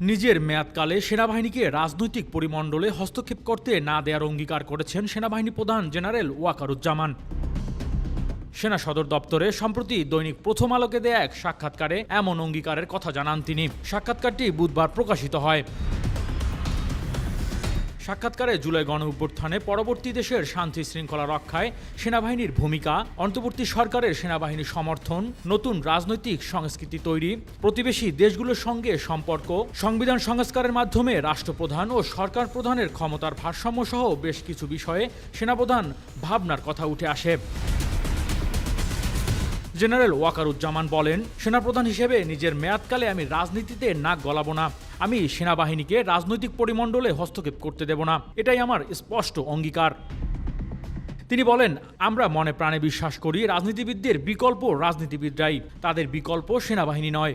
নিজের মেয়াদকালে সেনাবাহিনীকে রাজনৈতিক পরিমণ্ডলে হস্তক্ষেপ করতে না দেওয়ার অঙ্গীকার করেছেন সেনাবাহিনী প্রধান জেনারেল ওয়াকারুজ্জামান। সেনা সদর দপ্তরে সম্প্রতি দৈনিক প্রথম আলোকে দেয়া এক সাক্ষাৎকারে এমন অঙ্গীকারের কথা জানান তিনি। সাক্ষাৎকারটি বুধবার প্রকাশিত হয়। সাক্ষাৎকারে জুলাই গণ অভ্যুত্থানে পরবর্তী দেশের শান্তি শৃঙ্খলা রক্ষায় সেনাবাহিনীর ভূমিকা, অন্তর্বর্তী সরকারের সেনাবাহিনী সমর্থন, নতুন রাজনৈতিক সংস্কৃতি তৈরি, প্রতিবেশী দেশগুলোর সঙ্গে সম্পর্ক, সংবিধান সংস্কারের মাধ্যমে রাষ্ট্রপ্রধান ও সরকার প্রধানের ক্ষমতার ভারসাম্য সহ বেশ কিছু বিষয়ে সেনাপ্রধান ভাবনার কথা উঠে আসে। জেনারেল ওয়াকারুজ্জামান বলেন, সেনাপ্রধান হিসেবে নিজের মেয়াদকালে আমি রাজনীতিতে নাক গলাবো না। আমি সেনাবাহিনীকে রাজনৈতিক পরিমণ্ডলে হস্তক্ষেপ করতে দেব না। এটাই আমার স্পষ্ট অঙ্গীকার। তিনি বলেন, আমরা মনে প্রাণে বিশ্বাস করি রাজনীতিবিদদের বিকল্প রাজনীতিবিদরাই। তাদের বিকল্প সেনাবাহিনী নয়।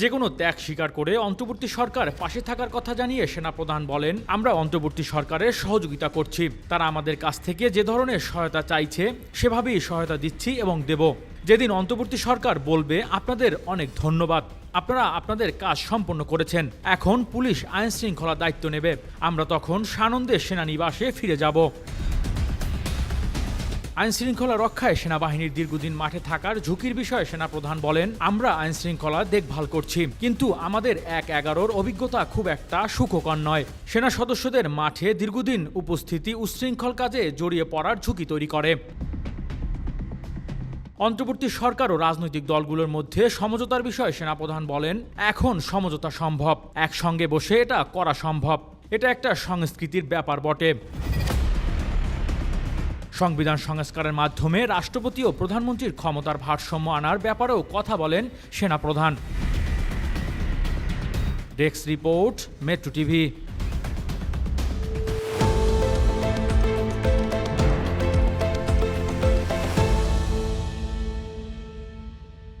যে কোনো ত্যাগ স্বীকার করে অন্তর্বর্তী সরকার পাশে থাকার কথা জানিয়ে সেনাপ্রধান বলেন, আমরা অন্তর্বর্তী সরকারের সহযোগিতা করছি। তারা আমাদের কাছ থেকে যে ধরনের সহায়তা চাইছে, সেভাবেই সহায়তা দিচ্ছি এবং দেব। যেদিন অন্তর্বর্তী সরকার বলবে, আপনাদের অনেক ধন্যবাদ। আপনারা আপনাদের কাজ সম্পন্ন করেছেন। এখন পুলিশ আইন শৃঙ্খলা দায়িত্ব নেবে। আমরা তখন সানন্দে সেনানিবাসে ফিরে যাব। আইন শৃঙ্খলা রক্ষায় সেনাবাহিনীর দীর্ঘদিন মাঠে থাকার ঝুঁকির বিষয়ে সেনাপ্রধান বলেন, আমরা আইন শৃঙ্খলা দেখভাল করছি, কিন্তু আমাদের এক এগারোর অভিজ্ঞতা খুব একটা সুখকর নয়। সেনা সদস্যদের মাঠে দীর্ঘদিন উপস্থিতি উচ্ছৃঙ্খল কাজে জড়িয়ে পড়ার ঝুঁকি তৈরি করে। অন্তর্বর্তী সরকার ও রাজনৈতিক দলগুলোর মধ্যে সমঝোতার বিষয়ে সেনাপ্রধান বলেন, এখন সমঝোতা সম্ভব, একসঙ্গে বসে এটা করা সম্ভব। এটা একটা সংস্কৃতির ব্যাপার বটে। সংবিধান সংস্কারের মাধ্যমে রাষ্ট্রপতি ও প্রধানমন্ত্রীর ক্ষমতার ভারসাম্য আনার ব্যাপারেও কথা বলেন সেনাপ্রধান। Desk report, metro TV.